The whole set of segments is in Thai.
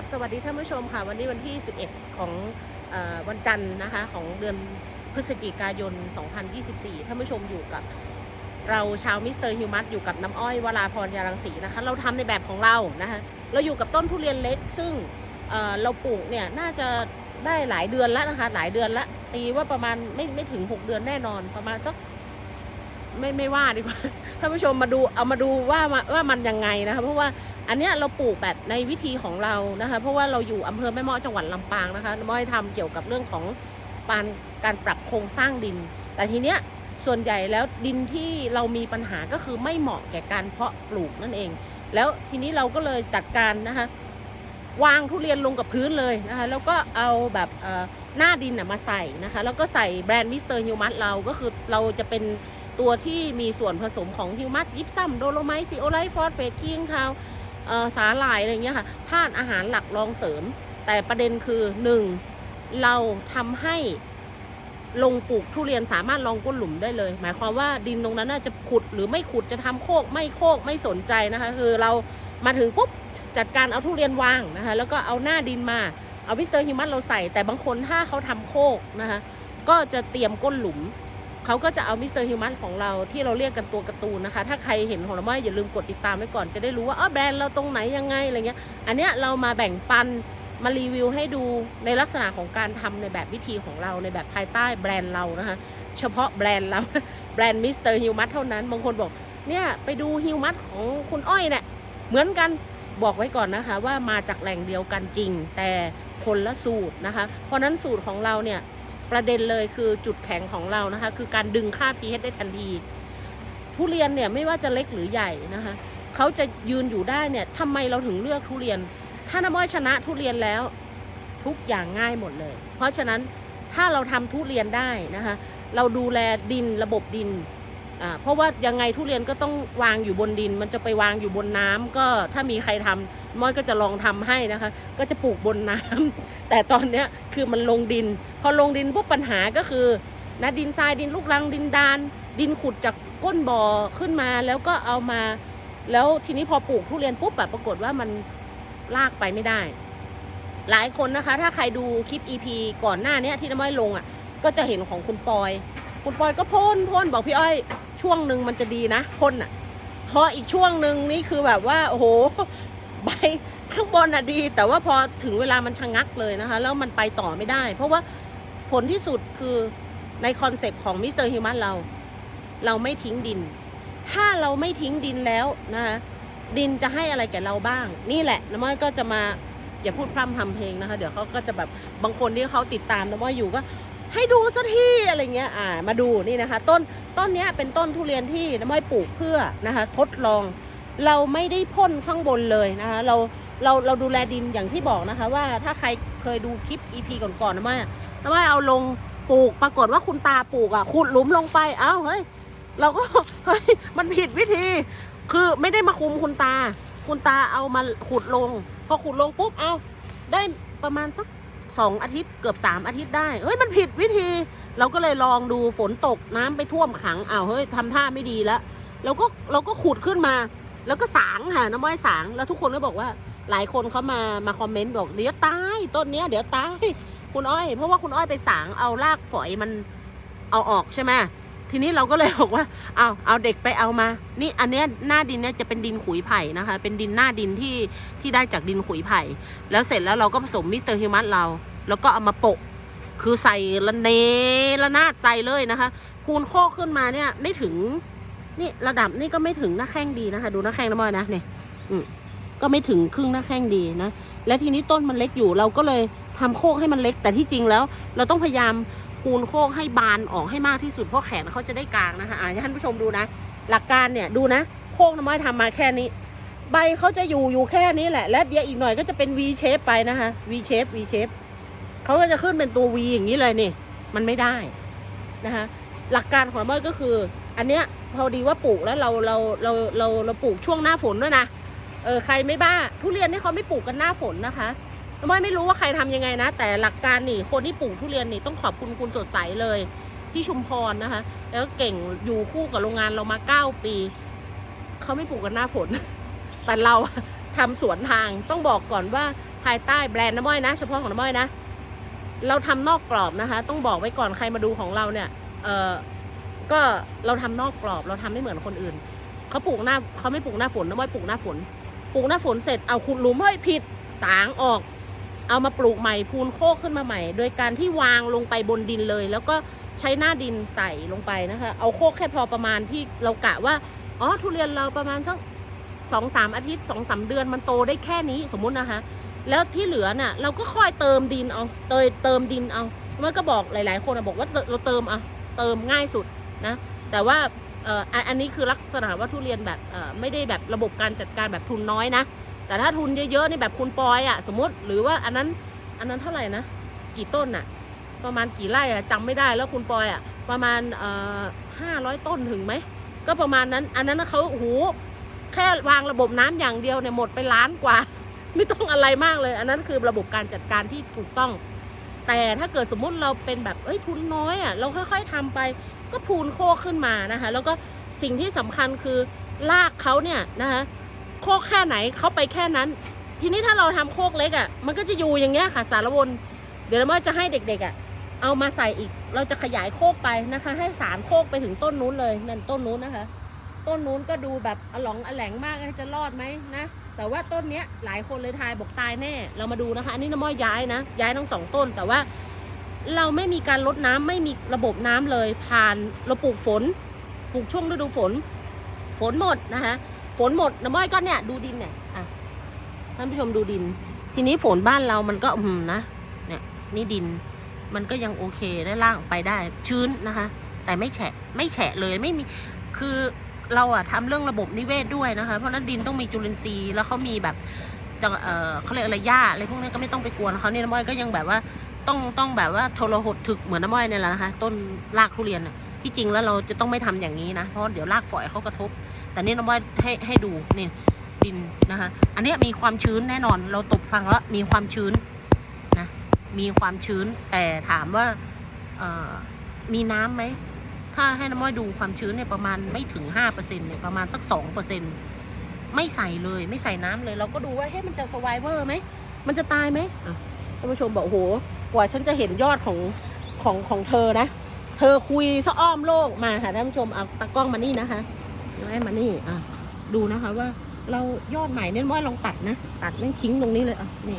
บสวัสดีท่านผู้ชมค่ะ วันนี้วันที่ 11 ของอวันจันทร์นะคะของเดือนพฤศจิกายน 2024 ท่านผู้ชมอยู่กับเราชาวมิสเตอร์ฮิวมัสอยู่กับน้ำอ้อยวราพรยารังสีนะคะ เราทำในแบบของเรานะคะเราอยู่กับต้นทุเรียนเล็ก ซึ่งเเราปลูกเนี่ยน่าจะได้หลายเดือนแล้วนะคะ หลายเดือนล้วตีว่าประมาณไม่ไม่ถึง 6 เดือนแน่นอนประมาณสัก ไม่ไม่ว่าดีกว่าท่านผู้ชมมาดูเอามาดูว่าว่ามันยังไงนะคะเพราะว่าอันเนี้ยเราปลูกแบบในวิธีของเรานะคะ เพราะว่าเราอยู่อำเภอแม่เมาะจังหวัดลำปางนะคะน้อยทำเกี่ยวกับเรื่องของปานการปรับโครงสร้างดิน แต่ทีเนี้ยส่วนใหญ่แล้วดินที่เรามีปัญหาก็คือไม่เหมาะแก่การเพาะปลูกนั่นเอง แล้วทีนี้เราก็เลยจัดการนะคะวางทุเรียนลงกับพื้นเลยนะคะแล้วก็เอาแบบหน้าดินมาใส่นะคะแล้วก็ใส่แบรนด์มิสเตอร์ฮิวมัสเราก็คือเราจะเป็น ตัวที่มีส่วนผสมของฮิวมัสยิปซัมโดโลไมต์ซีโอไลฟอสเฟตกิ้งคาวสาหร่ายอะไรอย่างเงี้ยค่ะธาตุอาหารหลักรองเสริม แต่ประเด็นคือหนึ่งเราทำให้ลงปลูกทุเรียนสามารถลองก้นหลุมได้เลย หมายความว่าดินตรงนั้นน่าจะขุดหรือไม่ขุดจะทำโคกไม่โคกไม่สนใจนะคะ คือเรามาถึงปุ๊บจัดการเอาทุเรียนวางนะคะแล้วก็เอาหน้าดินมาเอาวิสเตอร์ฮิวมัสเราใส่ แต่บางคนถ้าเขาทำโคกนะคะก็จะเตรียมก้นหลุม เขาก็จะเอามิสเตอร์ฮิวมัสของเราที่เราเรียกกันตัวการ์ตูนนะคะ ถ้าใครเห็นของเราไม่อย่าลืมกดติดตามไว้ก่อนจะได้รู้ว่าอ๋อแบรนด์เราตรงไหนยังไงอะไรเงี้ย อันเนี้ยเรามาแบ่งปันมารีวิวให้ดูในลักษณะของการทำในแบบวิธีของเราในแบบภายใต้แบรนด์เรานะคะ เฉพาะแบรนด์เราแบรนด์มิสเตอร์ฮิวมัสเท่านั้น บางคนบอกเนี่ยไปดูฮิวมัสของคุณอ้อยเนี่ยเหมือนกันบอกไว้ก่อนนะคะว่ามาจากแหล่งเดียวกันจริง แต่คนละสูตรนะคะ เพราะนั้นสูตรของเราเนี่ย ประเด็นเลยคือจุดแข็งของเรานะคะ คือการดึงค่า pH ได้ทันที ทุเรียนเนี่ยไม่ว่าจะเล็กหรือใหญ่นะคะเขาจะยืนอยู่ได้เนี่ยทำไมเราถึงเลือกทุเรียน ถ้าน้ำอ้อยชนะทุเรียนแล้ว ทุกอย่างง่ายหมดเลย เพราะฉะนั้นถ้าเราทำทุเรียนได้นะคะ เราดูแลดินระบบดินอ่าเพราะว่ายังไงทุเรียนก็ต้องวางอยู่บนดิน มันจะไปวางอยู่บนน้ำก็ถ้ามีใครทำ ม้อยก็จะลองทำให้นะคะ ก็จะปลูกบนน้ำแต่ตอนเนี้ยคือมันลงดิน พอลงดินพวกปัญหาก็คือนะดินทรายดินลูกรังดินดาน ดินขุดจากก้นบ่อขึ้นมาแล้วก็เอามา แล้วทีนี้พอปลูกทุเรียนปุ๊บแบบปรากฏว่ามันลากไปไม่ได้ หลายคนนะคะ ถ้าใครดูคลิป EP ก่อนหน้าเนี้ยที่น้ำอ้อยลงอะ ก็จะเห็นของคุณปอย คุณปอยก็พ่นพ่นบอกพี่อ้อย ช่วงหนึ่งมันจะดีนะพ่นอะพออีกช่วงหนึ่งนี่คือแบบว่า โอ้โห ข้างบนอะดี แต่ว่าพอถึงเวลามันชะงักเลยนะคะ แล้วมันไปต่อไม่ได้ เพราะว่าผลที่สุดคือในคอนเซปต์ของมิสเตอร์ฮิวมันเรา เราไม่ทิ้งดิน ถ้าเราไม่ทิ้งดินแล้วนะคะดินจะให้อะไรแก่เราบ้าง นี่แหละน้ำม้อยก็จะมาอย่าพูดพร่ำทำเพลงนะคะ เดี๋ยวเขาก็จะแบบบางคนที่เขาติดตามน้ำม้อยอยู่ก็ ให้ดูสักทีอะไรเงี้ยอ่ามาดูนี่นะคะ ต้นต้นเนี้ยเป็นต้นทุเรียนที่น้ำม้อยปลูกเพื่อนะคะ ทดลอง เราไม่ได้พ่นข้างบนเลยนะคะเราเราเราดูแลดินอย่างที่บอกนะคะ ว่าถ้าใครเคยดูคลิป EP ก่อนๆนะม้อยนะม้อยเอาลงปลูกปรากฏว่าคุณตาปลูกอะขุดหลุมลงไปเอ้าเฮ้ยเราก็เฮ้ยมันผิดวิธี คือไม่ได้มาคุมคุณตา คุณตาเอามาขุดลง พอขุดลงปุ๊บเอาได้ประมาณสักสองอาทิตย์เกือบสามอาทิตย์ได้เฮ้ยมันผิดวิธี เราก็เลยลองดูฝนตกน้ำไปท่วมขังอ้าวเฮ้ยทำท่าไม่ดีแล้วเราก็เราก็ขุดขึ้นมา แล้วก็สางค่ะน้ำม้อยสางแล้วทุกคนก็บอกว่าหลายคนเขามามาคอมเมนต์บอกเดี๋ยวตายต้นเนี้ยเดี๋ยวตายคุณอ้อย เพราะว่าคุณอ้อยไปสางเอารากฝอยมันเอาออกใช่ไหมทีนี้เราก็เลยบอกว่าเอาเอาเด็กไปเอามา นี่อันเนี้ยหน้าดินเนี่ยจะเป็นดินขุยไผ่นะคะ เป็นดินหน้าดินที่ที่ได้จากดินขุยไผ่ แล้วเสร็จแล้วเราก็ผสมมิสเตอร์ฮิวมัสเรา แล้วก็เอามาโปะ คือใส่ละเนระนาดใส่เลยนะคะคูณโคกขึ้นมาเนี่ยไม่ถึง นี่ระดับนี่ก็ไม่ถึงหน้าแข้งดีนะคะ ดูหน้าแข้งน้ำมอยนะเนี่ยก็ไม่ถึงครึ่งหน้าแข้งดีนะ และทีนี้ต้นมันเล็กอยู่เราก็เลยทำโคกให้มันเล็ก แต่ที่จริงแล้ว เราต้องพยายามคูณโคกให้บานออกให้มากที่สุดเพราะแขนเขาจะได้กลางนะคะอ่าท่านผู้ชมดูนะ หลักการเนี่ยดูนะ โคกน้ำมอยทำมาแค่นี้ ใบเขาจะอยู่อยู่แค่นี้แหละ และเดี๋ยวอีกหน่อยก็จะเป็น V shape ไปนะคะ V shape V shape เขาก็จะขึ้นเป็นตัว V อย่างนี้เลยนี่ มันไม่ได้นะคะหลักการของมันก็คือ อันเนี้ยพอดีว่าปลูกแล้วเราเราเราเราเราปลูกช่วงหน้าฝนด้วยนะเออใครไม่บ้า ทุเรียนนี่เขาไม่ปลูกกันหน้าฝนนะคะน้ำอ้อยไม่รู้ว่าใครทำยังไงนะ แต่หลักการนี่คนที่ปลูกทุเรียนนี่ต้องขอบคุณคุณสดใสเลยที่ชุมพรนะคะ แล้วเก่งอยู่คู่กับโรงงานเรามาเก้าปีเขาไม่ปลูกกันหน้าฝน แต่เราทำสวนทางต้องบอกก่อนว่าภายใต้แบรนด์น้ำอ้อยนะ เฉพาะของน้ำอ้อยนะ เราทำนอกกรอบนะคะ ต้องบอกไว้ก่อนใครมาดูของเราเนี่ยเออ ก็เราทำนอกกรอบเราทำไม่เหมือนคนอื่นเขาปลูกหน้าเขาไม่ปลูกหน้าฝนน้ำอ้อยปลูกหน้าฝน ปลูกหน้าฝนเสร็จเอาขุดหลุมเฮ้ยผิดสางออก เอามาปลูกใหม่พูนโคกขึ้นมาใหม่ โดยการที่วางลงไปบนดินเลย แล้วก็ใช้หน้าดินใส่ลงไปนะคะเอาโคกแค่พอประมาณที่เรากะว่าอ๋อทุเรียนเราประมาณสักสองสามอาทิตย์สองสามเดือนมันโตได้แค่นี้สมมุตินะคะ แล้วที่เหลือน่ะ เราก็ค่อยเติมดินเอาเติมเติมดินเอาเมื่อก็บอกหลาย ๆ คนอะบอกว่าเติเราเติมอะเติมง่ายสุด นะแต่ว่าอันนี้คือลักษณะว่าทุเรียนแบบไม่ได้แบบระบบการจัดการแบบทุนน้อยนะ แต่ถ้าทุนเยอะๆนี่แบบคุณปอยอะสมมติหรือว่าอันนั้นอันนั้นเท่าไหร่นะกี่ต้นอะประมาณกี่ไร่อะจำไม่ได้แล้วคุณปอยอะประมาณห้าร้อยต้นถึงไหมก็ประมาณนั้นอันนั้นเขาโอ้โหแค่วางระบบน้ำอย่างเดียวเนี่ยหมดไปล้านกว่า ไม่ต้องอะไรมากเลย อันนั้นคือระบบการจัดการที่ถูกต้อง แต่ถ้าเกิดสมมุติเราเป็นแบบเอ้ยทุนน้อยอะ่ะเราค่อย ๆทำไป ก็พูนโคกขึ้นมานะคะ แล้วก็สิ่งที่สำคัญคือลากเขาเนี่ยนะคะโคกแค่ไหนเขาไปแค่นั้น ทีนี้ถ้าเราทำโคกเล็กอะ่ะ มันก็จะอยู่อย่างเงี้ยค่ะสารวน เดี๋ยวเราจะให้เด็กๆอะ่ะเอามาใส่อีก เราจะขยายโคกไปนะคะ ให้สารโคกไปถึงต้นนู้นเลยนั่นต้นนู้นนะคะ ต้นนู้นก็ดูแบบอหลงอแหลงมากจะรอดไหมนะแต่ว่าต้นเนี้ยหลายคนเลยทายบอกตายแน่ เรามาดูนะคะ อันนี้น้ำม้อยย้ายนะ ย้ายทั้งสองต้น แต่ว่า เราไม่มีการลดน้ำไม่มีระบบน้ำเลย ผ่านเราปลูกฝนปลูกช่วงฤดูฝน ฝนหมดนะคะฝนหมดน้ำม้อยก็เนี่ยดูดินเนี่ยอะท่านผู้ชมดูดิน ทีนี้ฝนบ้านเรามันก็อืมนะเนี่ยนี่ดินมันก็ยังโอเคได้ล่างไปได้ชื้นนะคะ แต่ไม่แฉะไม่แฉะเลยไม่มีคือเราอะทำเรื่องระบบนิเวศด้วยนะคะ เพราะนั้นดินต้องมีจุลินทรีย์แล้วเขามีแบบจะเออเขาเรียกอะไรหญ้าอะไรพวกนี้ก็ไม่ต้องไปกวนเขาเนี่ยน้ำม้อยก็ยังแบบว่า ต้องต้องแบบว่าทรหดถึกเหมือนน้ำม้อยเนี่ยแหละนะคะ ต้นรากทุเรียนที่จริงแล้วเราจะต้องไม่ทำอย่างนี้นะเพราะเดี๋ยวรากฝอยเขากระทบ แต่นี่น้ำม้อยให้ให้ดูนี่ดินนะคะ อันนี้มีความชื้นแน่นอน เราตบฟังแล้วมีความชื้นนะมีความชื้นแต่ถามว่าเอ่อมีน้ำไหมถ้าให้น้ำม้อยดูความชื้นเนี่ยประมาณไม่ถึงห้าเปอร์เซ็นเนี่ยประมาณสักสองเปอร์เซ็นไม่ใส่เลยไม่ใส่น้ำเลย เราก็ดูว่าเฮ้ยมันจะสวายเวอร์ไหมมันจะตายไหมท่านผู้ชมบอกโอ้โห กว่าฉันจะเห็นยอดของของของเธอนะ เธอคุยซะอ้อมโลกมาค่ะท่านผู้ชมเอาตากล้องมานี่นะคะให้มานี่อะดูนะคะว่าเรายอดใหม่เนี่ยม้อยลองตัดนะ ตัดแม่งทิ้งตรงนี้เลยอะนี่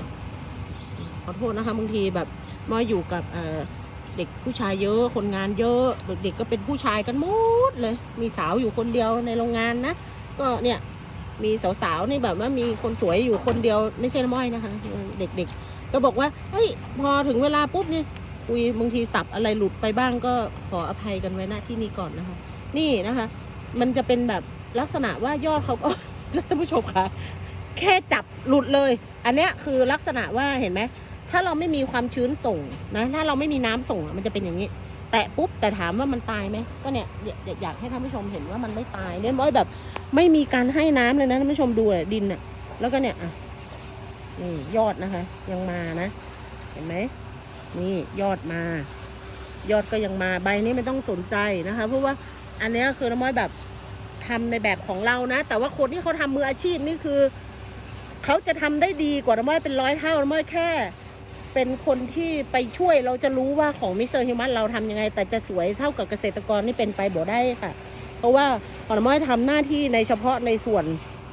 ขอโทษนะคะบางทีแบบม้อยอยู่กับเเด็กผู้ชายเยอะคนงานเยอะเด็กๆก็เป็นผู้ชายกันหมดเลย มีสาวอยู่คนเดียวในโรงงานนะก็เนี่ยมีสาวๆนี่แบบว่ามีคนสวยอยู่คนเดียวไม่ใช่น้ำม้อยนะคะ เด็กๆ ก็บอกว่าเฮ้ยพอถึงเวลาปุ๊บเนี่ยคุยบางทีสับอะไรหลุดไปบ้างก็ขออภัยกันไว้ณที่นี่ก่อนนะคะ นี่นะคะ มันจะเป็นแบบลักษณะว่ายอดเขาก็ท่านผู้ชมคะแค่จับหลุดเลย อันเนี้ยคือลักษณะว่าเห็นไหมถ้าเราไม่มีความชื้นส่งนะถ้าเราไม่มีน้ำส่งมันจะเป็นอย่างนี้ แตะปุ๊บแต่ถามว่ามันตายไหมก็เนี่ยอยากอยากให้ท่านผู้ชมเห็นว่ามันไม่ตายเนี่ยม้อยแบบ ไม่มีการให้น้ำเลยนะท่านผู้ชมดูเลยดินเนี่ยแล้วก็เนี่ยอะ นี่ยอดนะคะ ยังมานะ เห็นไหมนี่ยอดมา ยอดก็ยังมาใบนี้ไม่ต้องสนใจนะคะ เพราะว่าอันนี้คือน้ำม้อยแบบทำในแบบของเรานะ แต่ว่าคนที่เขาทำมืออาชีพนี่คือเขาจะทำได้ดีกว่าน้ำม้อยเป็นร้อยเท่าน้ำม้อยแค่ เป็นคนที่ไปช่วยเราจะรู้ว่าของมิสเตอร์ฮิวมันเราทำยังไง แต่จะสวยเท่ากับเกษตรกรนี่เป็นไปบ่ได้ค่ะ เพราะว่าของน้ำม้อยทำหน้าที่ในเฉพาะในส่วน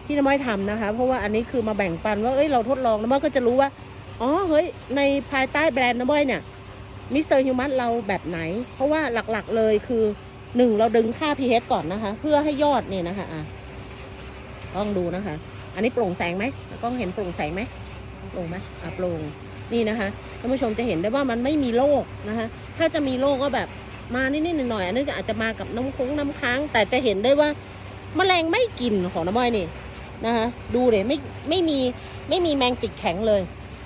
ที่น้ำม้อยทำนะคะ เพราะว่าอันนี้คือมาแบ่งปันว่าเอ้ยเราทดลองน้ำม้อยก็จะรู้ว่าอ๋อเฮ้ยในภายใต้แบรนด์น้ำม้อยเนี่ยมิสเตอร์ฮิวมันเราแบบไหน เพราะว่าหลักๆเลยคือหนึ่งเราดึงค่า pH ก่อนนะคะ เพื่อให้ยอดเนี่ยนะคะอะต้องดูนะคะ อันนี้โปร่งแสงไหมกล้องเห็นโปร่งแสงไหมโปร่งไหมอะโปร่งนี่นะคะท่านผู้ชมจะเห็นได้ว่ามันไม่มีโรคนะคะ ถ้าจะมีโรคก็แบบมานิดๆหน่อยๆอันนี้อาจจะมากับน้ำคุ้งน้ำค้าง แต่จะเห็นได้ว่าแมลงไม่กินของน้ำม้อยนี่ นะคะดูเลยไม่ไม่มีไม่มีแมงปิดแข็งเลย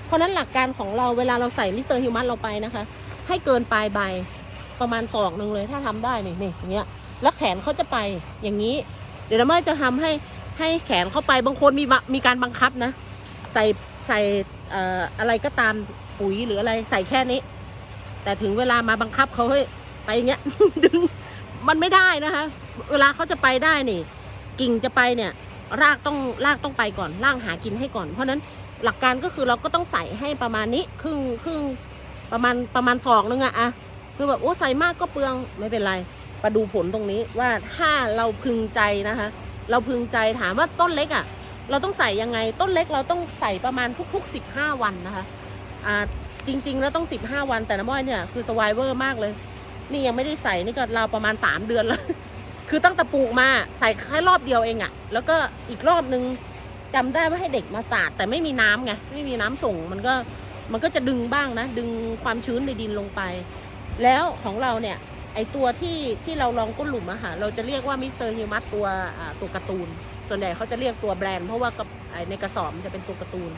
เพราะนั้นหลักการของเราเวลาเราใส่มิสเตอร์ฮิวมัสเราไปนะคะ ให้เกินปลายใบประมาณศอกหนึ่งเลยถ้าทำได้นี่นี่อย่างเงี้ยแล้วแขนเขาจะไปอย่างนี้ เดี๋ยวน้ำม้อยจะทำให้ให้แขนเข้าไปบางคนมีมีการบังคับนะ ใส่ใส่เอ่ออะไรก็ตามปุ๋ยหรืออะไรใส่แค่นี้ แต่ถึงเวลามาบังคับเขาให้ไปอย่างเงี้ยดึงมันไม่ได้นะคะ เวลาเขาจะไปได้นี่ กิ่งจะไปเนี่ย รากต้องรากต้องไปก่อนรากหากินให้ก่อน เพราะฉะนั้นหลักการก็คือเราก็ต้องใส่ให้ประมาณนี้ครึ่งครึ่งประมาณประมาณศอกนึงอะอะคือแบบโอ้ใส่มากก็เปลืองไม่เป็นไรมาดูผลตรงนี้ว่าถ้าเราพึงใจนะคะ เราพึงใจถามว่าต้นเล็กอะเราต้องใส่ยังไงต้นเล็กเราต้องใส่ประมาณทุกๆ 15 วันนะคะอ่าจริง ๆ แล้วต้อง 15 วันแต่น้ำอ้อยเนี่ยคือสไวเวอร์มากเลย นี่ยังไม่ได้ใส่นี่ก็เราวประมาณ 3 เดือนแล้ว คือตั้งแต่ปลูกมาใส่แค่รอบเดียวเองอะแล้วก็อีกรอบนึงจำได้ว่าให้เด็กมาสาดแต่ไม่มีน้ำไงไม่มีน้ำส่งมันก็มันก็จะดึงบ้างนะ ดึงความชื้นในดินลงไป แล้วของเราเนี่ยไอตัวที่ที่เราลองก้นหลุมอะค่ะเราจะเรียกว่ามิสเตอร์ฮิวมัสตัวตัวการ์ตูน ส่วนใหญ่เขาจะเรียกตัวแบรนด์เพราะว่าในกระสอบมันจะเป็นตัวการ์ตูน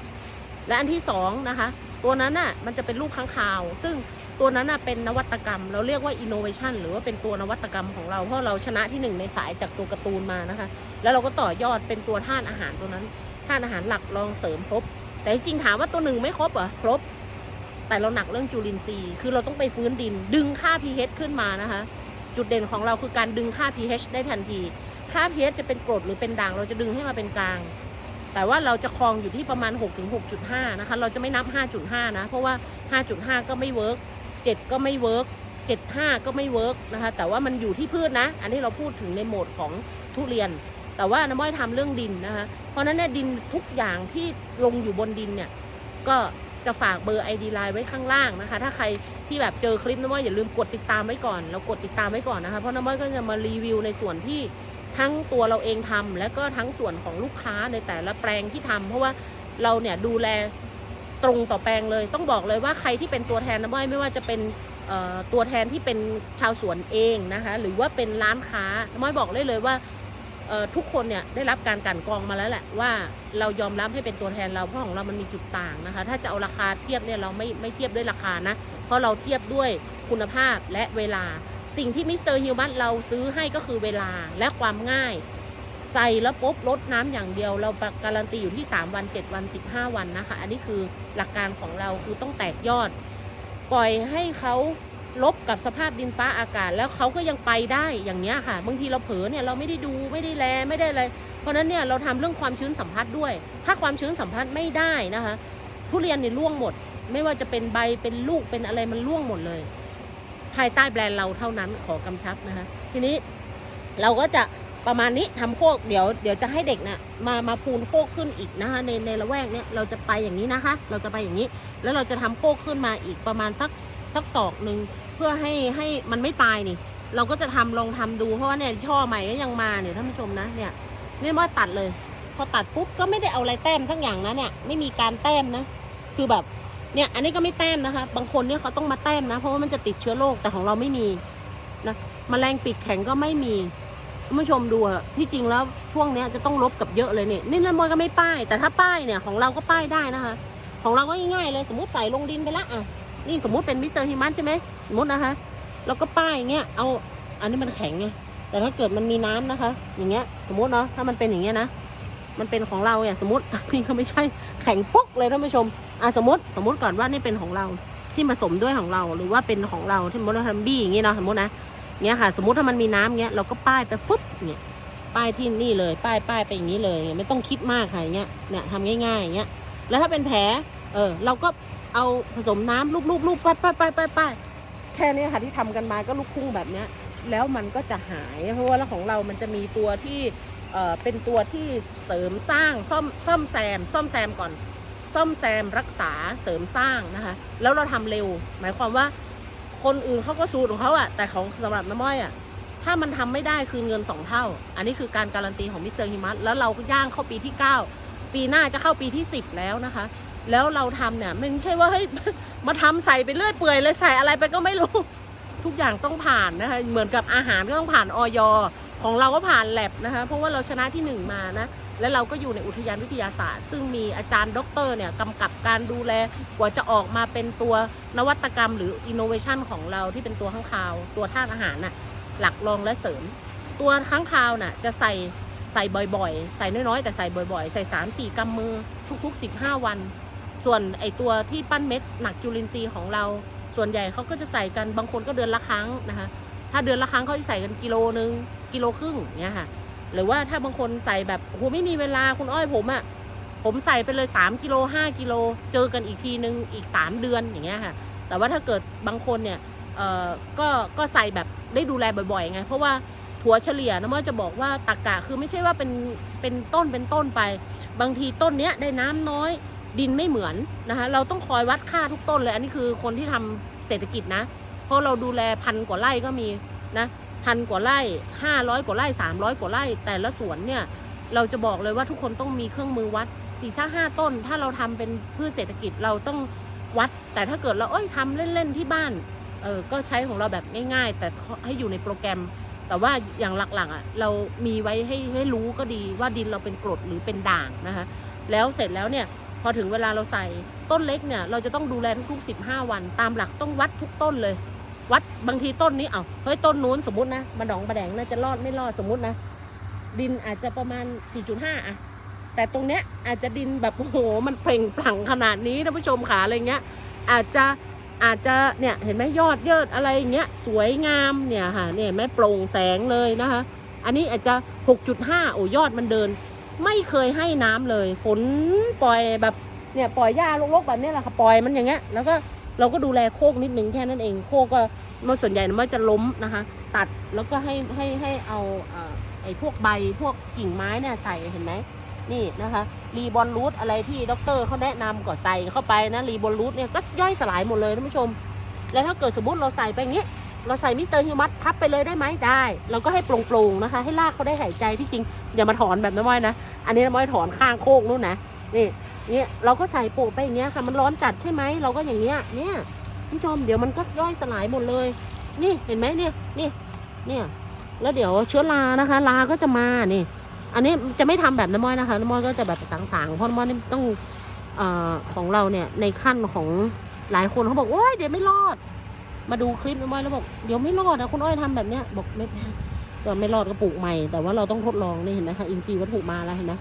และอันที่สองนะคะ ตัวนั้นน่ะมันจะเป็นลูกค้างคาว ซึ่ง ตัวนั้นนะเป็นนวัตกรรม เราเรียกว่า innovation หรือว่าเป็นตัวนวัตกรรมของเรา เพราะเราชนะที่หนึ่งในสายจากตัวการ์ตูนมานะคะ แล้วเราก็ต่อยอดเป็นตัวท่านอาหารตัวนั้นท่านอาหารหลักรองเสริมครบ แต่จริงถามว่าตัวหนึ่งไม่ครบเหรอครบ แต่เราหนักเรื่องจุลินทรีย์ คือเราต้องไปฟื้นดิน ดึงค่า pH ขึ้นมานะคะ จุดเด่นของเราคือการดึงค่า pH ได้ทันที ค่า pH จะเป็นกรดหรือเป็นด่าง เราจะดึงให้มาเป็นกลาง แต่ว่าเราจะคลองอยู่ที่ประมาณ 6-6.5ถึง6.5นะคะ เราจะไม่นับ 5.5 นะ เพราะว่า 5.5 ก็ไม่เวิร์ก 7 ก็ไม่เวิร์ก75 ก็ไม่เวิร์กนะคะ แต่ว่ามันอยู่ที่พืชนะ อันนี้เราพูดถึงในโหมดของทุเรียน แต่ว่าน้ำม้อยทำเรื่องดินนะคะ เพราะนั้นเนี่ยดินทุกอย่างที่ลงอยู่บนดินเนี่ย ก็จะฝากเบอร์ ID ไลน์ไว้ข้างล่างนะคะ ถ้าใครที่แบบเจอคลิปน้ำม้อยอย่าลืมกดติดตามไว้ก่อน เรากดติดตามไว้ก่อนนะคะ เพราะน้ำม้อยก็จะมารีวิวในส่วนที่ทั้งตัวเราเองทำและก็ทั้งส่วนของลูกค้าในแต่ละแปลงที่ทำเพราะว่าเราเนี่ยดูแล ตรงต่อแปลงเลย ต้องบอกเลยว่าใครที่เป็นตัวแทนน้ำม้อยไม่ว่าจะเป็นตัวแทนที่เป็นชาวสวนเองนะคะหรือว่าเป็นร้านค้าน้ำม้อยบอกเลยเลยว่าทุกคนเนี่ยได้รับการกันกรองมาแล้วแหละว่าเรายอมรับให้เป็นตัวแทนเราเพราะของเรามันมีจุดต่างนะคะ ถ้าจะเอาราคาเทียบเนี่ยเราไม่ไม่เทียบด้วยราคานะเพราะเราเทียบด้วยคุณภาพและเวลา สิ่งที่มิสเตอร์ฮิวมัสเราซื้อให้ก็คือเวลาและความง่าย ใส่แล้วปุ๊บลดน้ำอย่างเดียว เราการันตีอยู่ที่ 3 วัน 7 วัน 15 วันนะคะ อันนี้คือหลักการของเราคือต้องแตกยอด ปล่อยให้เขาลบกับสภาพดินฟ้าอากาศ แล้วเขาก็ยังไปได้อย่างเนี้ยค่ะบางทีเราเผลอเนี่ยเราไม่ได้ดูไม่ได้แลไม่ได้อะไรเพราะนั้นเนี่ยเราทำเรื่องความชื้นสัมผัสด้วย ถ้าความชื้นสัมผัสไม่ได้นะคะทุเรียนเนี่ยร่วงหมด ไม่ว่าจะเป็นใบเป็นลูกเป็นอะไรมันร่วงหมดเลย ภายใต้แบรนด์เราเท่านั้นขอกำชับนะคะทีนี้เราก็จะ ประมาณนี้ทำโคกเดี๋ยวเดี๋ยวจะให้เด็กน่ะมามาพูนโคกขึ้นอีกนะคะในในละแวกเนี้ยเราจะไปอย่างนี้นะคะ เราจะไปอย่างนี้ แล้วเราจะทำโคกขึ้นมาอีกประมาณสักสักศอกหนึ่งเพื่อให้ให้มันไม่ตายนี่ เราก็จะทำลองทำดูเพราะว่าเนี่ยช่อใหม่ก็ยังมาเนี่ยท่านผู้ชมนะเนี่ยนี่ว่าตัดเลย พอตัดปุ๊บก็ไม่ได้เอาอะไรแต้มสักอย่างนะเนี่ยไม่มีการแต้มนะ คือแบบเนี่ยอันนี้ก็ไม่แต้มนะคะ บางคนเนี่ยเขาต้องมาแต้มนะ เพราะว่ามันจะติดเชื้อโรคแต่ของเราไม่มีนะแมลงปีกแข็งก็ไม่มี ท่านผู้ชมดูอะที่จริงแล้วช่วงเนี้ยจะต้องลบกับเยอะเลยเนี่ยนี่นั่นมอยก็ไม่ป้าย แต่ถ้าป้ายเนี่ยของเราก็ป้ายได้นะคะ ของเราก็ง่ายๆเลยสมมติใส่ลงดินไปละอะนี่สมมติเป็นมิสเตอร์ฮิมัสใช่ไหมสมมตินะคะ แล้วก็ป้ายเงี้ยเอาอันนี้มันแข็งไงแต่ถ้าเกิดมันมีน้ำนะคะ อย่างเงี้ย สมมติเนาะถ้ามันเป็นอย่างเงี้ยนะมันเป็นของเราเนี่ยสมมตินี่ก็ไม่ใช่แข็งปุ๊กเลยท่านผู้ชมอะสมมติสมมติก่อนว่านี่เป็นของเราที่ผสมด้วยของเราหรือว่าเป็นของเราที่มมติเราทำบี้อย่างเงี้ยเนาะสมมตินะ เงี้ยค่ะ สมมติถ้ามันมีน้ำเงี้ยเราก็ป้ายไปปุ๊บเงี้ยป้ายที่นี่เลย ป้ายป้ายไปอย่างนี้เลย ไม่ต้องคิดมากค่ะอย่างเงี้ยเนี่ยทำง่ายๆอย่างเงี้ยแล้วถ้าเป็นแผลเออเราก็เอาผสมน้ำลูบๆๆป้ายป้ายป้ายป้ายป้ายแค่นี้ค่ะที่ทำกันมาก็ลูกคุ้งแบบเนี้ยแล้วมันก็จะหายเพราะว่าล้วของเรามันจะมีตัวที่เอ่อเป็นตัวที่เสริมสร้างซ่อมซ่อมแซม ซ่อมแซมก่อน ซ่อมแซมรักษาเสริมสร้างนะคะ แล้วเราทำเร็ว หมายความว่า คนอื่นเขาก็สูตรของเขาอะแต่ของสำหรับน้ำม้อยอะถ้ามันทำไม่ได้คือเงินสองเท่า อันนี้คือการการันตีของมิสเตอร์ฮิมัสแล้วเราย่างเข้าปีที่ 9 ปีหน้าจะเข้าปีที่ 10 แล้วนะคะ แล้วเราทำเนี่ยไม่ใช่ว่าเฮ้ยมาทำใส่ไปเรื่อยเปื่อยเลยใส่อะไรไปก็ไม่รู้ ทุกอย่างต้องผ่านนะคะเหมือนกับอาหารก็ต้องผ่านออย ของเราก็ผ่านแลบนะคะ เพราะว่าเราชนะที่หนึ่งมานะ แล้วเราก็อยู่ในอุทยานวิทยาศาสตร์ ซึ่งมีอาจารย์ด็อกเตอร์เนี่ยกำกับการดูแลกว่าจะออกมาเป็นตัวนวัตกรรมหรืออินโนเวชันของเราที่เป็นตัวข้างคาว ตัวธาตุอาหารน่ะหลักรองและเสริม ตัวข้างคาวน่ะจะใส่ใส่บ่อยๆ ใส่น้อยๆ แต่ใส่บ่อยๆ ใส่สามสี่กำมือทุก ๆ 15 วัน ส่วนไอตัวที่ปั้นเม็ดหนักจุลินทรีย์ของเรา ส่วนใหญ่เขาก็จะใส่กันบางคนก็เดือนละครั้งนะคะถ้าเดือนละครั้งเขาจะใส่กันกิโลนึง กิโลครึ่งเนี้ยค่ะ หรือว่าถ้าบางคนใส่แบบโหไม่มีเวลาคุณอ้อยผมอะผมใส่ไปเลย3กิโล5กิโลเจอกันอีกทีนึงอีก 3 เดือนอย่างเงี้ยค่ะ แต่ว่าถ้าเกิดบางคนเนี่ยเอ่อก็ก็ใส่แบบได้ดูแลบ่อยๆไงเพราะว่าถั่วเฉลี่ยนะมันจะบอกว่าตากกะคือไม่ใช่ว่าเป็นเป็นต้นเป็นต้นไป บางทีต้นเนี้ยได้น้ำน้อยดินไม่เหมือนนะคะเราต้องคอยวัดค่าทุกต้นเลย อันนี้คือคนที่ทำเศรษฐกิจนะ เพราะเราดูแลพันกว่าไร่ก็มีนะ พันกว่าไร่ห้าร้อยกว่าไร่สามร้อยกว่าไร่ แต่ละสวนเนี่ยเราจะบอกเลยว่าทุกคนต้องมีเครื่องมือวัดสี่ห้าห้าต้น ถ้าเราทำเป็นพืชเศรษฐกิจเราต้องวัด แต่ถ้าเกิดเราเอ้ยทำเล่นๆที่บ้านเออก็ใช้ของเราแบบง่ายๆ แต่ให้อยู่ในโปรแกรม แต่ว่าอย่างหลักๆอะเรามีไว้ให้ให้รู้ก็ดีว่าดินเราเป็นกรดหรือเป็นด่างนะคะแล้วเสร็จแล้วเนี่ยพอถึงเวลาเราใส่ต้นเล็กเนี่ยเราจะต้องดูแลทุกๆ 15 วัน ตามหลักต้องวัดทุกต้นเลย วัดบางทีต้นนี้เอาเฮ้ยต้นนู้นสมมตินะบันดองบะแดงน่าจะรอดไม่รอดสมมตินะ ดินอาจจะประมาณ 4.5อะแต่ตรงเนี้ยอาจจะดินแบบโอ้โหมันเปล่งปลั่งขนาดนี้ท่านผู้ชมขาอะไรเงี้ย อาจจะอาจจะเนี่ยเห็นไหมยอดเยิดอะไรอย่างเงี้ยสวยงามเนี่ยค่ะเนี่ยไม่โปร่งแสงเลยนะคะ อันนี้อาจจะ 6.5 โอ้ยอดมันเดิน ไม่เคยให้น้ำเลย ฝนปล่อยแบบเนี่ยปล่อยหญ้าลกๆแบบนี้แหละค่ะปล่อยมันอย่างเงี้ยแล้วก็ เราก็ดูแลโคกนิดนึงแค่นั้นเอง โคกก็มันส่วนใหญ่มันจะล้มนะคะ ตัดแล้วก็ให้ให้ให้เอาไอ้พวกใบพวกกิ่งไม้เนี่ยใส่เห็นไหมนี่นะคะรีบอลรูทอะไรที่ด็อกเตอร์เขาแนะนำก็ใส่เข้าไปนะรีบอลรูทเนี่ยก็ย่อยสลายหมดเลยท่านผู้ชม แล้วถ้าเกิดสมมติเราใส่ไปอย่างเงี้เราใส่มิสเตอร์ฮิวมัสทับไปเลยได้ไหมได้ เราก็ให้โปร่งๆนะคะ ให้รากเขาได้หายใจที่จริง อย่ามาถอนแบบน้ำม้อยนะ อันนี้น้ำม้อยถอนข้างโคกนู่นนะนี่ เนี่ยเราก็ใส่โปะไปอย่างเงี้ยค่ะ มันร้อนจัดใช่ไหมเราก็อย่างเงี้ย เนี่ยท่านผู้ชมเดี๋ยวมันก็ย่อยสลายหมดเลย นี่เห็นไหมเนี่ยนี่เนี่ย แล้วเดี๋ยวเชื้อรานะคะราก็จะมานี่ อันนี้จะไม่ทำแบบน้ำม้อยนะคะน้ำม้อยก็จะแบบสางๆเพราะน้ำม้อยนี่ต้องอของเราเนี่ยในขั้นของหลายคนเขาบอกโอ้ยเดี๋ยวไม่รอด มาดูคลิปน้ำอ้อยแล้วบอกเดี๋ยวไม่รอดนะคุณอ้อยทำแบบเนี้ยบอกไม่ก็ไม่รอดก็ปลูกใหม่ แต่ว่าเราต้องทดลองนี่เห็นไหมคะอินทรีย์วัตถุมาแล้วเห็นไหม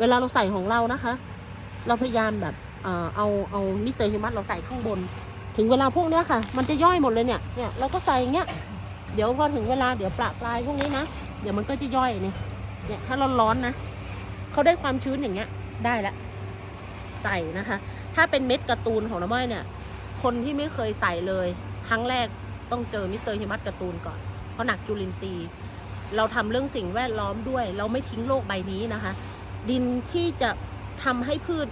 เวลาเราใส่ของเรานะคะ เราพยายามแบบเอ่อเอาเอามิสเตอร์ฮิวมัสเราใส่ข้างบน ถึงเวลาพวกเนี้ยค่ะ มันจะย่อยหมดเลยเนี่ยเนี่ยเราก็ใส่อย่างเงี้ยเดี๋ยวพอถึงเวลาเดี๋ยวประปลายพวกนี้นะเดี๋ยวมันก็จะย่อยเนี่ยเนี่ยถ้าร้อนๆนะเขาได้ความชื้นอย่างเงี้ยได้ละใส่นะคะ ถ้าเป็นเม็ดการ์ตูนของน้ำอ้อยเนี่ย คนที่ไม่เคยใส่เลยครั้งแรกต้องเจอมิสเตอร์ฮิมัสการ์ตูนก่อน เพราะหนักจุลินทรีย์ เราทำเรื่องสิ่งแวดล้อมด้วย เราไม่ทิ้งโลกใบนี้นะคะ ดินที่จะ ทำให้พืช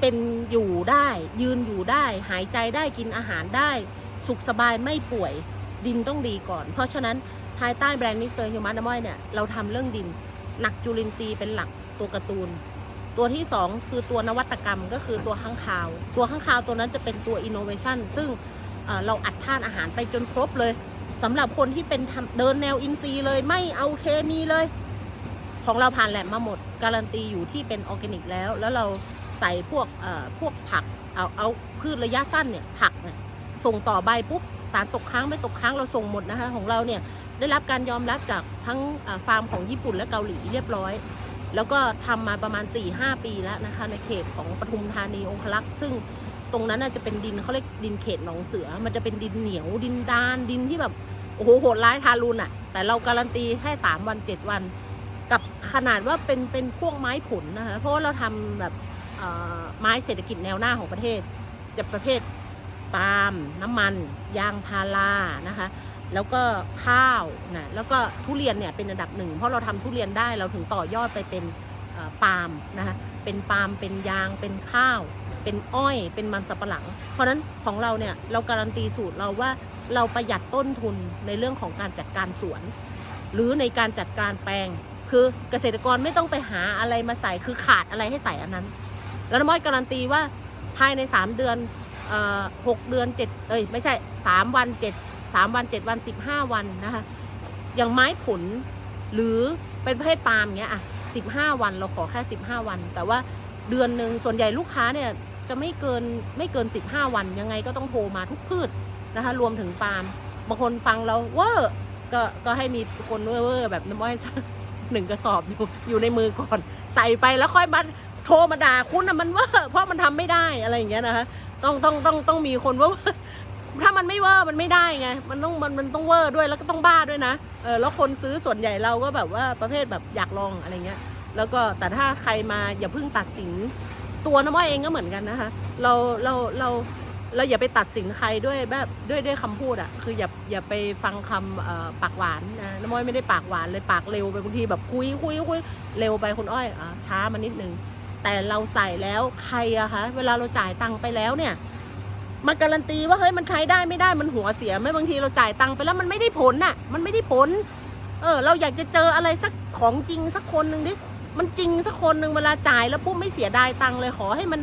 เป็นอยู่ได้ ยืนอยู่ได้ หายใจได้กินอาหารได้ สุขสบายไม่ป่วยดินต้องดีก่อน เพราะฉะนั้นภายใต้แบรนด์มิสเตอร์ฮิวมัสน้ำอ้อยเนี่ยเราทำเรื่องดินหนักจุลินทรีย์เป็นหลักตัวการ์ตูน ตัวที่ 2 คือตัวนวัตกรรมก็คือตัวข้างคาว ตัวข้างคาวตัวนั้นจะเป็นตัว innovation ซึ่งเเราอัดท่านอาหารไปจนครบเลยสำหรับคนที่เป็นเดินแนวอินทรีย์เลยไม่เอาเคมีเลย ของเราผ่านแลบมาหมด การันตีอยู่ที่เป็นออร์แกนิกแล้ว แล้วเราใส่พวกเอ่อพวกผักเอาเอาพืชระยะสั้นเนี่ยผักเนี่ยส่งต่อใบปุ๊บสารตกค้างไม่ตกค้างเราส่งหมดนะคะของเราเนี่ยได้รับการยอมรับจากทั้งฟาร์มของญี่ปุ่นและเกาหลีเรียบร้อย แล้วก็ทำมาประมาณ 4-5 ปีแล้วนะคะในเขตของปทุมธานีองคลักษ์ซึ่งตรงนั้นน่าจะเป็นดินเขาเรียกดินเขตหนองเสือ มันจะเป็นดินเหนียวดินดานดินที่แบบโอ้โหโหดร้ายทารุณอะ่ะแต่เราการันตีให้ 3 วัน 7 วัน กับขนาดว่าเป็นเป็นพวกไม้ผลนะคะเพราะว่าเราทำแบบไม้เศรษฐกิจแนวหน้าของประเทศ จะประเภทปาล์มน้ำมัน ยางพารานะคะแล้วก็ข้าวนะแล้วก็ทุเรียนเนี่ยเป็นอันดับหนึ่งเพราะเราทำทุเรียนได้เราถึงต่อยอดไปเป็นปาล์มนะคะเป็นปาล์มเป็นยางเป็นข้าว เป็นอ้อยเป็นมันสับปะหลัง เพราะฉะนั้นของเราเนี่ยเราการันตีสูตรเราว่าเราประหยัดต้นทุนในเรื่องของการจัดการสวน หรือในการจัดการแปลง คือเกษตรกรไม่ต้องไปหาอะไรมาใส่คือขาดอะไรให้ใส่อันนั้น แล้วน้ำม้อยการันตีว่าภายใน 3 เดือนหกเดือนเจ็ดเอ้ยไม่ใช่ 3 วันเจ็ดสามวันเจ็ดวันสิบห้าวันนะคะอย่างไม้ผลหรือเป็นประเภทปาล์มเงี้ยอะสิบห้าวันเราขอแค่สิบห้าวัน แต่ว่าเดือนหนึ่งส่วนใหญ่ลูกค้าเนี่ยจะไม่เกินไม่เกินสิบห้าวัน ยังไงก็ต้องโทรมาทุกพืชนะคะรวมถึงปาล์มบางคนฟังเราเวอร์ก็ก็ให้มีคนเวอร์แบบน้ำอ้อย หนึ่งกระสอบอยู่อยู่ในมือก่อน ใส่ไปแล้วค่อยมาโทรมาด่าคุณนะมันเวอร์เพราะมันทำไม่ได้อะไรอย่างเงี้ยนะคะต้องต้องต้องต้องมีคนว่าถ้ามันไม่เวอร์มันไม่ได้ไงมันต้องมันมันต้องเวอร์ด้วยแล้วก็ต้องบ้าด้วยนะเออแล้วคนซื้อส่วนใหญ่เราก็แบบว่าประเภทแบบอยากลองอะไรเงี้ย แล้วก็แต่ถ้าใครมาอย่าเพิ่งตัดสินตัวน้ำอ้อยเองก็เหมือนกันนะคะเราเราเรา เราอย่าไปตัดสินใครด้วยแบบด้วยด้วยคำพูดอะคืออย่าอย่าไปฟังคำปากหวานนะน้ำอ้อยไม่ได้ปากหวานเลยปากเร็วไปบางทีแบบคุยคุยคุยเร็วไปคุณอ้อยอช้ามานิดนึงแต่เราใส่แล้วใครอะคะเวลาเราจ่ายตังค์ไปแล้วเนี่ยมาการันตีว่าเฮ้ยมันใช้ได้ไม่ได้มันหัวเสียไหม่บางทีเราจ่ายตังค์ไปแล้วมันไม่ได้ผลน่ะ มันไม่ได้ผล เออ เราอยากจะเจออะไรสักของจริงสักคนหนึ่งดิมันจริงสักคนหนึ่งเวลาจ่ายแล้วปุ๊บไม่เสียดายตังค์เลยขอให้มัน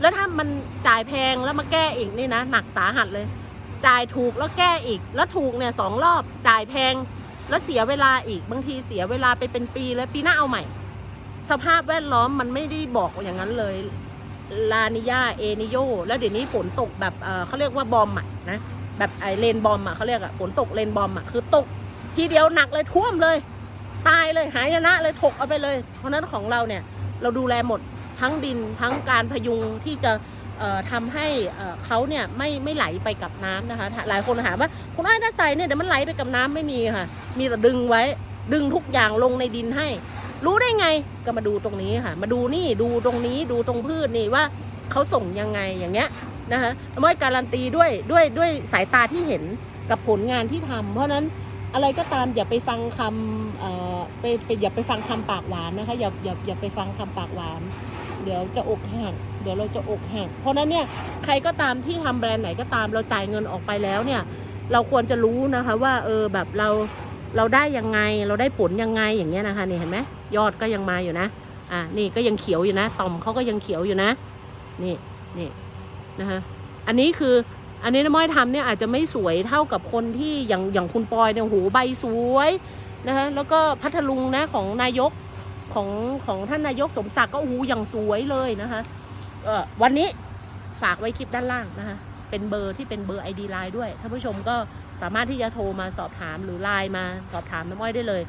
แล้วถ้ามันจ่ายแพงแล้วมาแก้อีกนี่นะหนักสาหัสเลย จ่ายถูกแล้วแก้อีก แล้วถูกเนี่ยสองรอบจ่ายแพงแล้วเสียเวลาอีกบางทีเสียเวลาไปเป็นปีเลยปีหน้าเอาใหม่ สภาพแวดล้อมมันไม่ได้บอกอย่างนั้นเลยลานิยาเอนิโยแล้วเดี๋ยวนี้ฝนตกแบบเเขาเรียกว่าบอมอะนะแบบไอเลนบอมอะเขาเรียกอะฝนตกเลนบอมอะคือตกทีเดียวหนักเลยท่วมเลย ตายเลยหายนะเลยถกเอาไปเลย เพราะนั้นของเราเนี่ยเราดูแลหมด ทั้งดินทั้งการพยุงที่จะเอ่อทำให้เขาเนี่ยไม่ไม่ไหลไปกับน้ำนะคะ หลายคนถามว่าคุณอ้อยถ้าใส่เนี่ยเดี๋ยวมันไหลไปกับน้ำไม่มีค่ะ มีแต่ดึงไว้ดึงทุกอย่างลงในดินให้ รู้ได้ไงก็มาดูตรงนี้ค่ะ มาดูนี่ดูตรงนี้ดูตรงพืชนี่ว่าเขาส่งยังไงอย่างเงี้ยนะคะแล้วไม่การันตีด้วยด้วยด้วยสายตาที่เห็นกับผลงานที่ทำเพราะฉะนั้นอะไรก็ตามอย่าไปฟังคำเอ่อไปไปอย่าไปฟังคำปากหวานนะคะอย่าอย่าอย่าไปฟังคำปากหวาน เดี๋ยวจะอกหักเดี๋ยวเราจะอกหักเพราะนั้นเนี่ยใครก็ตามที่ทำแบรนด์ไหนก็ตามเราจ่ายเงินออกไปแล้วเนี่ย เราควรจะรู้นะคะว่าเออแบบเราเราได้ยังไงเราได้ผลยังไงอย่างเงี้ยนะคะนี่เห็นไหมยอดก็ยังมาอยู่นะอะนี่ก็ยังเขียวอยู่นะ ต่อมเขาก็ยังเขียวอยู่นะ นี่นี่นะคะอันนี้คืออันนี้น้ำม้อยทำเนี่ยอาจจะไม่สวยเท่ากับคนที่อย่างอย่างคุณปอยเนี่ยโหใบสวยนะคะแล้วก็พัทลุงนะของนายก ของของท่านนายกสมศักดิ์ก็โอ้โหอย่างสวยเลยนะคะวันนี้ฝากไว้คลิปด้านล่างนะคะเป็นเบอร์ที่เป็นเบอร์ ID ไลน์ด้วยท่านผู้ชมก็สามารถที่จะโทรมาสอบถามหรือไลน์มาสอบถามน้ำอ้อยได้เลย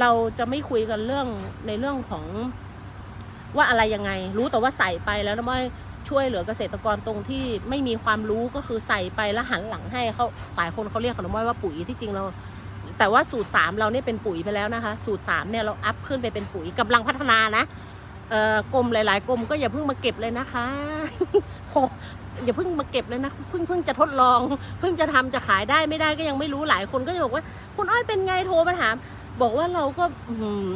เราจะไม่คุยกันเรื่องในเรื่องของว่าอะไรยังไง รู้แต่ว่าใส่ไปแล้วน้ำอ้อยช่วยเหลือเกษตรกรตรงที่ไม่มีความรู้ก็คือใส่ไปแล้วหันหลังให้เขาหลายคนเขาเรียกขนมอ้อยว่าปุ๋ยที่จริงเรา แต่ว่าสูตรสามเราเนี่ยเป็นปุ๋ยไปแล้วนะคะ สูตรสามเนี่ยเราอัพขึ้นไปเป็นปุ๋ยกำลังพัฒนานะเอ่อกรมหลายๆกรมก็อย่าเพิ่งมาเก็บเลยนะคะอย่าเพิ่งมาเก็บเลยนะเพิ่งเพิ่งจะทดลองเพิ่งจะทำจะขายได้ไม่ได้ก็ยังไม่รู้หลายคนก็จะบอกว่า คุณอ้อยเป็นไงโทรมาถาม บอกว่าเราก็หือ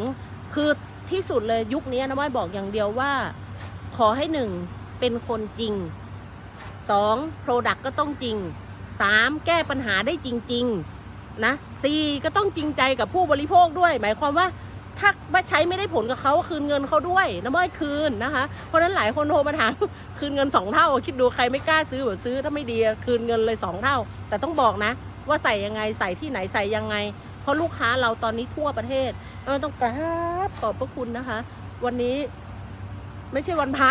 คือที่สุดเลยยุคนี้นะว่าบอกอย่างเดียวว่า ขอให้หนึ่งเป็นคนจริงสองโปรดักก็ต้องจริงสามแก้ปัญหาได้จริง ๆ นะสี่ก็ต้องจริงใจกับผู้บริโภคด้วย หมายความว่าถ้าว่าใช้ไม่ได้ผลกับเขาคืนเงินเขาด้วยน้ำอ้อยคืนนะคะ เพราะนั้นหลายคนโทรมาถามคืนเงินสองเท่า คิดดูใครไม่กล้าซื้อแบบซื้อถ้าไม่ดีคืนเงินเลยสองเท่า แต่ต้องบอกนะ ว่าใส่ยังไงใส่ที่ไหนใส่ยังไง เพราะลูกค้าเราตอนนี้ทั่วประเทศเราต้องกราบขอบพระคุณนะคะ วันนี้ไม่ใช่วันพระ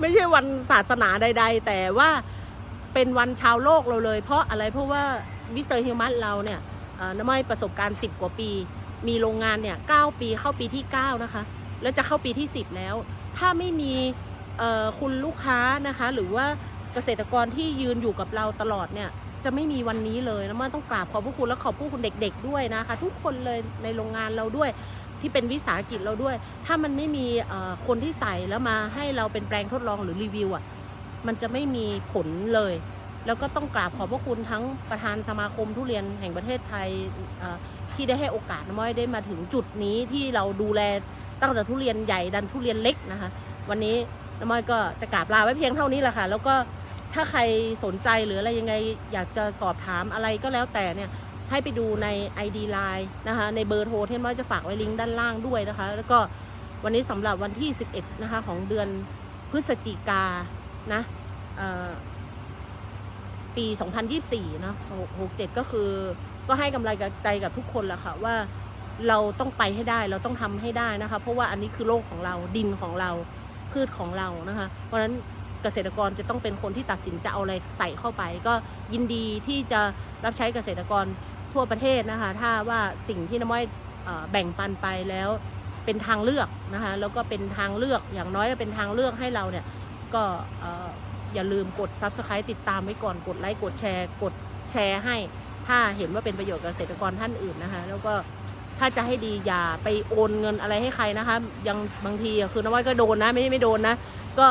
ไม่ใช่วันศาสนาใด ๆ แต่ว่าเป็นวันชาวโลกเราเลย เพราะอะไรเพราะว่า มิสเตอร์ฮิวมัสเราเนี่ยน้ำอ้อยประสบการณ์ 10 กว่าปี มีโรงงานเนี่ย9ปีเข้าปีที่ 9 นะคะ แล้วจะเข้าปีที่ 10 แล้ว ถ้าไม่มีคุณลูกค้านะคะ หรือว่าเกษตรกรที่ยืนอยู่กับเราตลอดเนี่ยจะไม่มีวันนี้เลยนะมันต้องกราบขอบพระคุณและขอบพระคุณเด็ก ๆ ด้วยนะคะ ทุกคนเลยในโรงงานเราด้วยที่เป็นวิสาหกิจเราด้วย ถ้ามันไม่มีคนที่ใส่แล้วมาให้เราเป็นแปลงทดลองหรือรีวิวอะมันจะไม่มีผลเลย แล้วก็ต้องกราบขอบพระคุณทั้งประธานสมาคมทุเรียนแห่งประเทศไทยที่ได้ให้โอกาสน้ำม้อยได้มาถึงจุดนี้ที่เราดูแลตั้งแต่ทุเรียนใหญ่ดันทุเรียนเล็กนะคะ วันนี้น้ำม้อยก็จะกราบลาไว้เพียงเท่านี้แหละค่ะ แล้วก็ถ้าใครสนใจหรืออะไรยังไงอยากจะสอบถามอะไรก็แล้วแต่เนี่ยให้ไปดูใน ID Line นะคะในเบอร์โทรที่น้อยจะฝากไว้ลิงก์ด้านล่างด้วยนะคะ แล้วก็วันนี้สำหรับวันที่ 11 นะคะ ของเดือนพฤศจิกานะ ปี 2024 เนอะ67 ก็คือก็ให้กำลังใจกับทุกคนแหละค่ะว่าเราต้องไปให้ได้เราต้องทำให้ได้นะคะ เพราะว่าอันนี้คือโลกของเราดินของเราพืชของเรานะคะ เพราะฉะนั้นเกษตรกรจะต้องเป็นคนที่ตัดสินจะเอาอะไรใส่เข้าไป ก็ยินดีที่จะรับใช้เกษตรกรทั่วประเทศนะคะ ถ้าว่าสิ่งที่น้ำอ้อยแบ่งปันไปแล้วเป็นทางเลือกนะคะแล้วก็เป็นทางเลือกอย่างน้อยก็เป็นทางเลือกให้เราเนี่ยก็ อย่าลืมกด Subscribe ติดตามไว้ก่อนกดไลค์กดแชร์ กดแชร์ให้ ถ้าเห็นว่าเป็นประโยชน์กับเกษตรกรท่านอื่นนะคะ แล้วก็ถ้าจะให้ดีอย่าไปโอนเงินอะไรให้ใครนะคะยังบางทีอะคือน้ำอ้อยก็โดนนะไม่ใช่ไม่โดนนะ ก็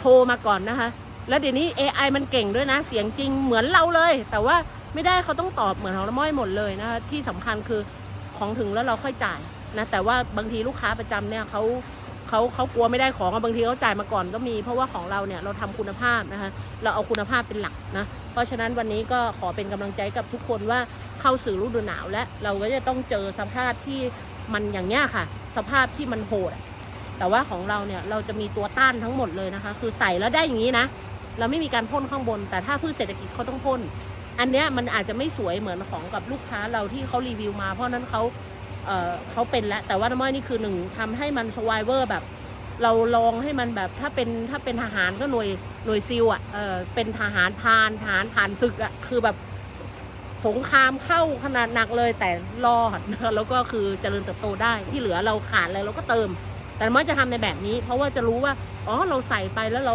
โทรมาก่อนนะคะ แล้วเดี๋ยวนี้ AI มันเก่งด้วยนะ เสียงจริงเหมือนเราเลย แต่ว่าไม่ได้เขาต้องตอบเหมือนของน้ำอ้อยหมดเลยนะคะที่สำคัญคือของถึงแล้วเราค่อยจ่ายนะแต่ว่าบางทีลูกค้าประจำเนี่ยเขา เขาเขากลัวไม่ได้ของบางทีเขาจ่ายมาก่อนก็มี เพราะว่าของเราเนี่ยเราทำคุณภาพนะคะเราเอาคุณภาพเป็นหลักนะเพราะฉะนั้นวันนี้ก็ขอเป็นกำลังใจกับทุกคนว่าเข้าสู่ฤดูหนาวและเราก็จะต้องเจอสภาพที่มันอย่างเนี้ยค่ะ สภาพที่มันโหดแต่ว่าของเราเนี่ยเราจะมีตัวต้านทั้งหมดเลยนะคะ คือใส่แล้วได้อย่างนี้นะ เราไม่มีการพ่นข้างบน แต่ถ้าพืชเศรษฐกิจเขาต้องพ่นอันเนี้ยมันอาจจะไม่สวยเหมือนของกับลูกค้าเราที่เขารีวิวมา เพราะนั้นเขา เอ่อเขาเป็นแล้วแต่ว่าน้ำมันนี่คือหนึ่งทำให้มันสวายเวอร์แบบ เราลองให้มันแบบถ้าเป็นถ้าเป็นทหารก็หน่วยหน่วยซิลอะเออเป็นทหารพรานทหารผ่านศึกอะคือแบบสงครามเข้าขนาดหนักเลยแต่รอดแล้วก็คือเจริญเติบโตได้ที่เหลือเราขาดอะไรเราก็เติม แต่น้ำมันจะทำในแบบนี้ เพราะว่าจะรู้ว่าอ๋อเราใส่ไปแล้วเรา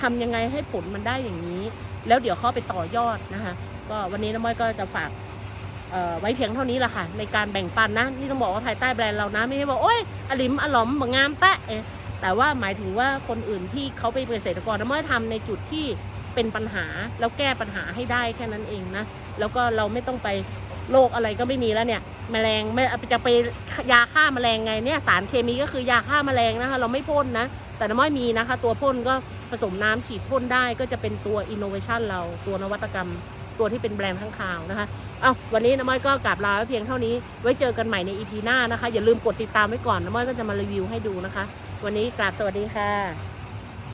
ทำยังไงให้ผลมันได้อย่างนี้ แล้วเดี๋ยวเขาไปต่อยอดนะคะก็วันนี้น้ำมันก็จะฝาก ไว้เพียงเท่านี้แหละค่ะ ในการแบ่งปันนะนี่ต้องบอกว่าภายใต้แบรนด์เรานะ ไม่ใช่บอกโอ้ยอลิมอลอมบางงามแตะแต่ว่าหมายถึงว่าคนอื่นที่เขาไปเป็นเกษตรกรน้ำมันทำในจุดที่เป็นปัญหาแล้วแก้ปัญหาให้ได้แค่นั้นเองนะ แล้วก็เราไม่ต้องไปโรคอะไรก็ไม่มีแล้วเนี่ยแมลงไม่จะไปยาฆ่าแมลงไงเนี่ยสารเคมีก็คือยาฆ่าแมลงนะคะเราไม่พ่นนะ แต่น้ำมันมีนะคะ ตัวพ่นก็ผสมน้ำฉีดพ่นได้ก็จะเป็นตัวอินโนเวชันเราตัวนวัตกรรม ตัวที่เป็นแบรนด์ข้างคาวนะคะเอาวันนี้น้ำม้อยก็กราบลาไว้เพียงเท่านี้ ไว้เจอกันใหม่ในอีพีหน้านะคะ อย่าลืมกดติดตามไว้ก่อนน้ำม้อยก็จะมารีวิวให้ดูนะคะ วันนี้กราบสวัสดีค่ะ